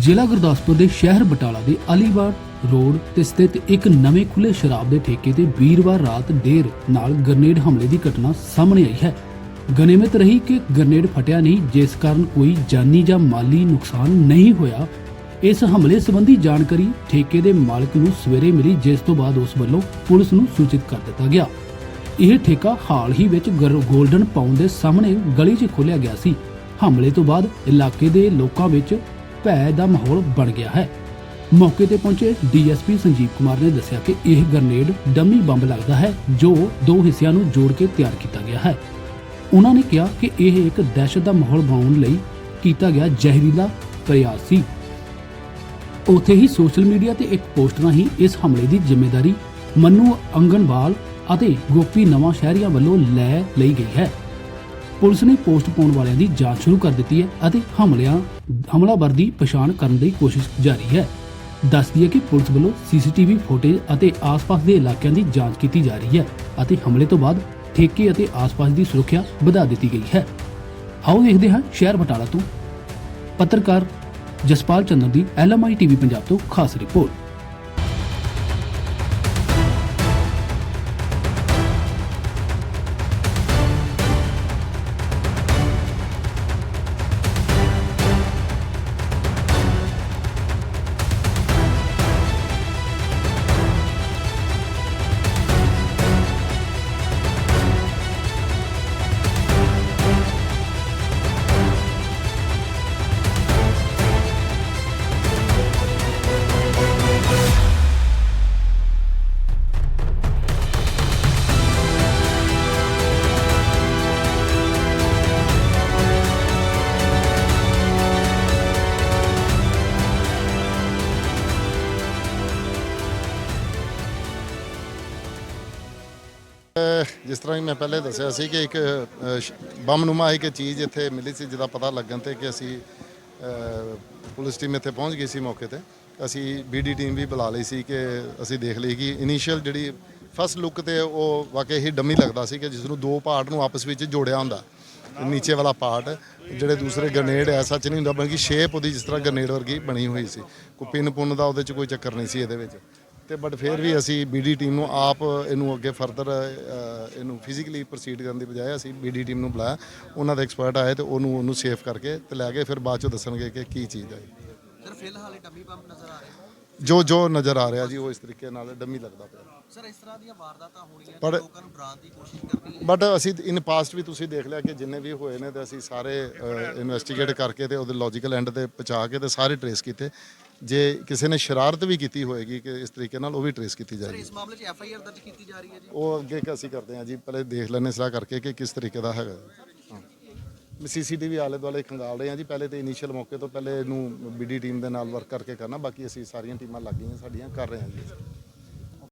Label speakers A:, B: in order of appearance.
A: ਜ਼ਿਲ੍ਹਾ ਗੁਰਦਾਸਪੁਰ ਦੇ ਸ਼ਹਿਰ ਬਟਾਲਾ ਦੇ ਅਲੀਬਾਗ ਰੋਡ ਤੇ ਸਥਿਤ ਇੱਕ ਨਵੇਂ ਖੁੱਲੇ ਸ਼ਰਾਬ ਦੇ ਠੇਕੇ ਤੇ ਵੀਰਵਾਰ ਰਾਤ ਦੇਰ ਨਾਲ ਗ੍ਰਨੇਡ ਹਮਲੇ ਦੀ ਘਟਨਾ ਸਾਹਮਣੇ ਆਈ ਹੈ। ਗਨੀਮਤ ਰਹੀ ਕਿ ਗ੍ਰਨੇਡ ਫਟਿਆ ਨਹੀਂ, ਜਿਸ ਕਾਰਨ ਕੋਈ ਜਾਨੀ ਜਾਂ ਮਾਲੀ ਨੁਕਸਾਨ ਨਹੀਂ ਹੋਇਆ। ਇਸ ਹਮਲੇ ਸੰਬੰਧੀ ਜਾਣਕਾਰੀ ਠੇਕੇ ਦੇ ਮਾਲਕ ਨੂੰ ਸਵੇਰੇ ਮਿਲੀ, ਜਿਸ ਤੋਂ ਬਾਅਦ ਉਸ ਵੱਲੋਂ ਪੁਲਿਸ ਨੂੰ ਸੂਚਿਤ ਕਰ ਦਿੱਤਾ ਗਿਆ। ਇਹ ਠੇਕਾ ਹਾਲ ਹੀ ਵਿੱਚ ਗੋਲਡਨ 골ਡਨ ਪਾਉਂਡ ਦੇ ਸਾਹਮਣੇ ਗਲੀ 'ਚ ਖੋਲ੍ਹਿਆ ਗਿਆ ਸੀ। ਹਮਲੇ ਤੋਂ ਬਾਅਦ ਇਲਾਕੇ ਦੇ ਲੋਕਾਂ ਵਿੱਚ ਭੈ ਦਾ ਮਾਹੌਲ ਬਣ ਗਿਆ ਹੈ। ਮੌਕੇ ਤੇ ਪਹੁੰਚੇ ਡੀਐਸਪੀ ਸੰਜੀਵ ਕੁਮਾਰ ਨੇ ਦੱਸਿਆ ਕਿ ਇਹ ਗ੍ਰਨੇਡ ਡੰਮੀ ਬੰਬ ਲੱਗਦਾ ਹੈ, ਜੋ ਦੋ ਹਿੱਸਿਆਂ ਨੂੰ ਜੋੜ ਕੇ ਤਿਆਰ ਕੀਤਾ ਗਿਆ ਹੈ। ਉਹਨਾਂ ਨੇ ਕਿਹਾ ਕਿ ਇਹ ਇੱਕ ਦਹਿਸ਼ਤ ਦਾ ਮਾਹੌਲ ਬਣਾਉਣ ਲਈ ਕੀਤਾ ਗਿਆ ਜ਼ਹਿਰੀਲਾ ਪ੍ਰਯਾਸ ਸੀ। ਉਥੇ ਹੀ ਸੋਸ਼ਲ ਮੀਡੀਆ ਤੇ ਇੱਕ ਪੋਸਟ ਰਾਹੀਂ ਇਸ ਹਮਲੇ ਦੀ ਜ਼ਿੰਮੇਵਾਰੀ ਮੰਨੂ ਅੰਗਨਵਾਲ ਅਤੇ ਗੋਪੀ ਨਵਾਂ ਸ਼ਹਿਰੀਆਂ ਵੱਲੋਂ ਲੈ ਲਈ ਗਈ ਹੈ। ਪੁਲਿਸ ਨੇ ਪੋਸਟ ਪਾਉਣ ਵਾਲਿਆਂ ਦੀ ਜਾਂਚ ਸ਼ੁਰੂ ਕਰ ਦਿੱਤੀ ਹੈ ਅਤੇ ਹਮਲਿਆਂ, ਹਮਲਾਵਰ ਦੀ ਪਛਾਣ ਕਰਨ ਦੀ ਕੋਸ਼ਿਸ਼ ਜਾਰੀ ਹੈ। ਦੱਸਦੀ ਹੈ ਕਿ ਪੁਲਿਸ ਵੱਲੋਂ ਸੀਸੀਟੀਵੀ ਫੁਟੇਜ ਅਤੇ ਆਸ-ਪਾਸ ਦੇ ਇਲਾਕਿਆਂ ਦੀ ਜਾਂਚ ਕੀਤੀ ਜਾ ਰਹੀ ਹੈ ਅਤੇ ਹਮਲੇ ਤੋਂ ਬਾਅਦ ਠੇਕੇ ਅਤੇ ਆਸ-ਪਾਸ ਦੀ ਸੁਰੱਖਿਆ ਵਧਾ ਦਿੱਤੀ ਗਈ ਹੈ। ਆਓ ਦੇਖਦੇ ਹਾਂ ਸ਼ਹਿਰ ਬਟਾਲਾ ਤੋਂ। ਪੱਤਰਕਾਰ ਜਸਪਾਲ ਚੰਦਰ ਦੀ ਐਲਐਮਆਈ ਟੀਵੀ ਪੰਜਾਬ ਤੋਂ ਖਾਸ ਰਿਪੋਰਟ।
B: ਜਿਸ ਤਰ੍ਹਾਂ ਕਿ ਮੈਂ ਪਹਿਲੇ ਦੱਸਿਆ ਸੀ ਕਿ ਇੱਕ ਅਹ, ਬੰਮਨੁਮਾ ਇੱਕ ਚੀਜ਼ ਇੱਥੇ ਮਿਲੀ ਸੀ ਜਿਹਦਾ ਪਤਾ ਲੱਗਣ ਤੇ ਕਿ ਅਸੀਂ ਪੁਲਿਸ ਟੀਮ ਇੱਥੇ ਪਹੁੰਚ ਗਈ ਸੀ ਮੌਕੇ ਤੇ। ਅਸੀਂ ਬੀਡੀ ਟੀਮ ਵੀ ਬੁਲਾ ਲਈ ਸੀ ਕਿ ਅਸੀਂ ਦੇਖ ਲਈ ਕਿ ਇਨੀਸ਼ੀਅਲ ਜਿਹੜੀ ਫਸਟ ਲੁੱਕ ਤੇ ਉਹ ਵਾਕਈ ਹੀ ਡੰਮੀ ਲੱਗਦਾ ਸੀ ਕਿ ਜਿਸ ਨੂੰ ਦੋ ਪਾਰਟ ਨੂੰ ਆਪਸ ਵਿੱਚ ਜੋੜਿਆ ਹੁੰਦਾ। ਨੀਚੇ ਵਾਲਾ ਪਾਰਟ ਜਿਹੜੇ ਦੂਸਰੇ ਗ੍ਰਨੇਡ ਐ ਸੱਚ ਨਹੀਂ ਹੁੰਦਾ ਬਲਕਿ ਸ਼ੇਪ ਉਹਦੀ ਜਿਸ ਤਰ੍ਹਾਂ ਗ੍ਰਨੇਡ ਵਰਗੀ ਬਣੀ ਹੋਈ ਸੀ। ਕੋਈ ਪਿੰਨ ਪੁੰਨ ਦਾ ਉਹਦੇ 'ਚ ਕੋਈ ਚੱਕਰ ਨਹੀਂ ਸੀ ਇਹਦੇ ਵਿੱਚ। ਤੇ ਬਟ ਫਿਰ ਵੀ ਅਸੀਂ ਬੀਡੀ ਟੀਮ ਨੂੰ ਆਪ ਇਹਨੂੰ ਅੱਗੇ ਫਰਦਰ ਇਹਨੂੰ ਫਿਜ਼ੀਕਲੀ ਪ੍ਰੋਸੀਡ ਕਰਨ ਦੀ ਬਜਾਏ ਅਸੀਂ ਬੀਡੀ ਟੀਮ ਨੂੰ ਬੁਲਾਇਆ। ਉਹਨਾਂ ਦੇ ਐਕਸਪਰਟ ਆਏ ਤੇ ਉਹਨੂੰ ਉਹਨੂੰ ਸੇਫ ਕਰਕੇ ਤੇ ਲੈ ਕੇ ਫਿਰ ਬਾਅਦ ਚੋਂ ਦੱਸਣਗੇ ਕਿ ਕੀ ਚੀਜ਼ ਹੈ
C: ਸਰ ਫਿਲਹਾਲ ਡੰਮੀ ਬੰਬ ਨਜ਼ਰ ਆ ਰਿਹਾ।
B: ਜੋ ਜੋ ਨਜ਼ਰ ਆ ਰਿਹਾ ਜੀ ਉਹ ਇਸ ਤਰੀਕੇ ਨਾਲ ਡੰਮੀ ਲੱਗਦਾ ਪਿਆ।
C: ਸਰ ਇਸ ਤਰ੍ਹਾਂ ਦੀਆਂ ਵਾਰਦਾਤਾਂ ਤੇ ਲੋਕਾਂ ਨੂੰ ਡਰਾਉਣ ਦੀ ਕੋਸ਼ਿਸ਼ ਕਰਨੀ ਹੈ
B: ਬਟ ਅਸੀਂ ਇਨ ਪਾਸਟ ਵੀ ਤੁਸੀਂ ਦੇਖ ਲਿਆ ਕਿ ਜਿੰਨੇ ਵੀ ਹੋਏ ਨੇ ਤੇ ਅਸੀਂ ਸਾਰੇ ਇਨਵੈਸਟੀਗੇਟ ਕਰਕੇ ਤੇ ਉਹਦੇ ਲੌਜੀਕਲ ਐਂਡ ਤੇ ਪਹੁੰਚਾ ਕੇ ਤੇ ਸਾਰੇ ਟਰੇਸ ਕੀਤੇ। ਜੇ ਕਿਸੇ ਨੇ ਸ਼ਰਾਰਤ ਵੀ ਕੀਤੀ ਹੋਏਗੀ ਕਿ ਇਸ ਤਰੀਕੇ ਨਾਲ ਉਹ ਵੀ ਟਰੇਸ ਕੀਤੀ ਜਾਏਗੀ।
C: ਇਸ ਮਾਮਲੇ 'ਚ ਐਫ ਆਈ ਆਰ ਦਰਜ ਕੀਤੀ ਜਾ ਰਹੀ ਹੈ ਜੀ?
B: ਉਹ ਅੱਗੇ ਅਸੀਂ ਕਰਦੇ ਹਾਂ ਜੀ ਪਹਿਲੇ ਦੇਖ ਲੈਣੇ ਸਲਾਹ ਕਰਕੇ ਕਿ ਕਿਸ ਤਰੀਕੇ ਦਾ ਹੈਗਾ। ਸੀਸੀਟੀਵੀ ਆਲੇ ਦੁਆਲੇ ਖੰਗਾਲ ਰਹੇ ਹਾਂ ਜੀ ਪਹਿਲੇ ਤੇ ਇਨੀਸ਼ੀਅਲ ਮੌਕੇ ਤੋਂ ਪਹਿਲੇ ਇਹਨੂੰ ਬੀਡੀ ਟੀਮ ਦੇ ਨਾਲ ਵਰਕ ਕਰਕੇ ਕਰਨਾ ਬਾਕੀ ਅਸੀਂ ਸਾਰੀਆਂ ਟੀਮਾਂ ਲੱਗ ਗਈਆਂ ਸਾਡੀਆਂ ਕਰ ਰਹੇ ਹਾਂ ਜੀ।